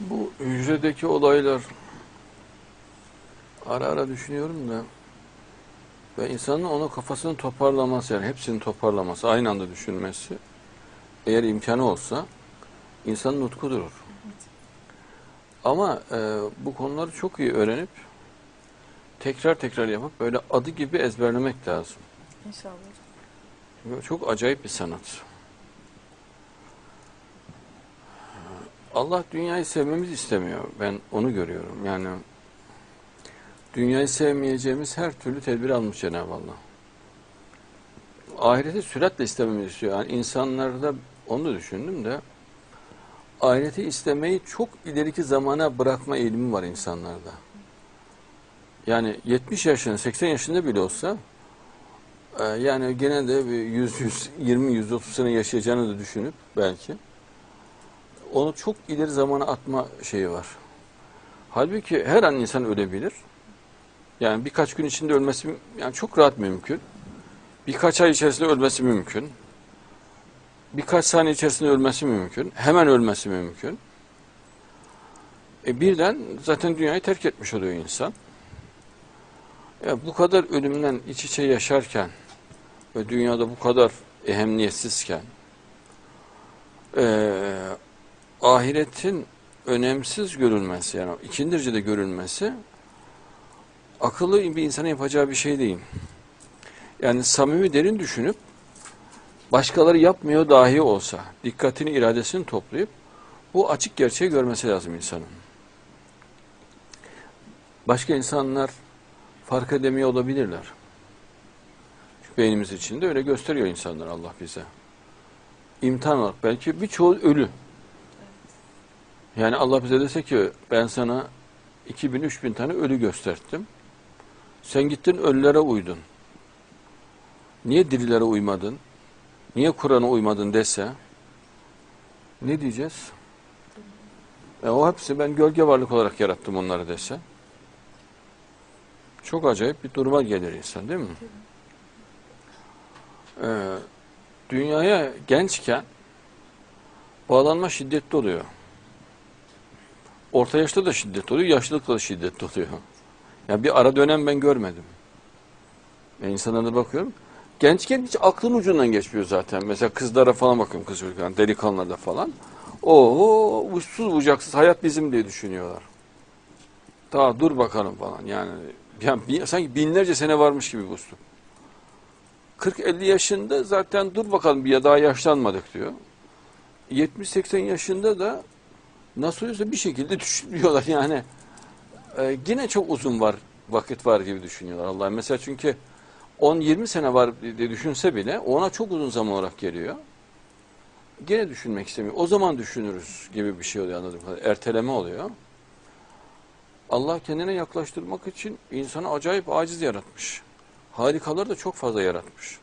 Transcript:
Bu hücredeki olaylar ara ara düşünüyorum da ve insanın onu kafasını toparlaması yani hepsini toparlaması, aynı anda düşünmesi eğer imkanı olsa insanın nutku durur. Ama e, bu konuları çok iyi öğrenip tekrar tekrar yapıp böyle adı gibi ezberlemek lazım. İnşallah. Çünkü Çok acayip bir sanat. Allah dünyayı sevmemizi istemiyor. Ben onu görüyorum. Yani dünyayı sevmeyeceğimiz her türlü tedbir almış Cenab-ı Allah. Ahireti süratle istememizi istiyor. Yani insanlarda onu düşündüm de ahireti istemeyi çok ileriki zamana bırakma eğilimi var insanlarda. Yani 70 yaşında, 80 yaşında bile olsa ee, Yani gene de bir 100, 120, 130 sene yaşayacağını da düşünüp belki onu çok ileri zamana atma şeyi var. Halbuki her an insan ölebilir. Yani birkaç gün içinde ölmesi yani çok rahat mümkün. Birkaç ay içerisinde ölmesi mümkün. Birkaç saniye içerisinde ölmesi mümkün. Hemen ölmesi mümkün. E birden zaten dünyayı terk etmiş oluyor insan. Ya bu kadar ölümden iç içe yaşarken ve dünyada bu kadar ehemmiyetsizken eee, ahiretin önemsiz görülmesi yani ikinci derecede görülmesi akıllı bir insana yapacağı bir şey değil. Yani samimi derin düşünüp başkaları yapmıyor dahi olsa dikkatini iradesini toplayıp bu açık gerçeği görmesi lazım insanın. Başka insanlar fark edemiyor olabilirler. Çünkü beynimiz içinde öyle gösteriyor insanlar Allah bize. İmtihan olarak belki birçoğu ölü. Yani Allah bize dese ki ben sana 2000 3000 tane ölü gösterdim. Sen gittin ölülere uydun. Niye dirilere uymadın? Niye Kur'an'a uymadın dese ne diyeceğiz? E o hepsi ben gölge varlık olarak yarattım onları dese. Çok acayip bir duruma gelir insan değil mi? Ee, dünyaya gençken bağlanma şiddetli oluyor. Orta yaşta da şiddet oluyor, yaşlılıkta da şiddetli oluyor. Ya bir ara dönem ben görmedim. Ben insanlara bakıyorum. Gençken hiç aklın ucundan geçmiyor zaten. Mesela kızlara falan bakıyorum kız çocuklar, delikanlılarda falan. O uçsuz bucaksız hayat bizim diye düşünüyorlar. Daha dur bakalım falan yani. Yani sanki binlerce sene varmış gibi bu üslup. 40-50 yaşında zaten dur bakalım bir ya daha yaşlanmadık diyor. 70-80 yaşında da nasıl oluyorsa bir şekilde düşünüyorlar yani. Ee, yine çok uzun var vakit var gibi düşünüyorlar Allah. Mesela çünkü 10-20 sene var diye düşünse bile ona çok uzun zaman olarak geliyor. Gene düşünmek istemiyor. O zaman düşünürüz gibi bir şey oluyor anladığım kadarıyla. Erteleme oluyor. Allah kendine yaklaştırmak için insanı acayip aciz yaratmış. Harikaları da çok fazla yaratmış.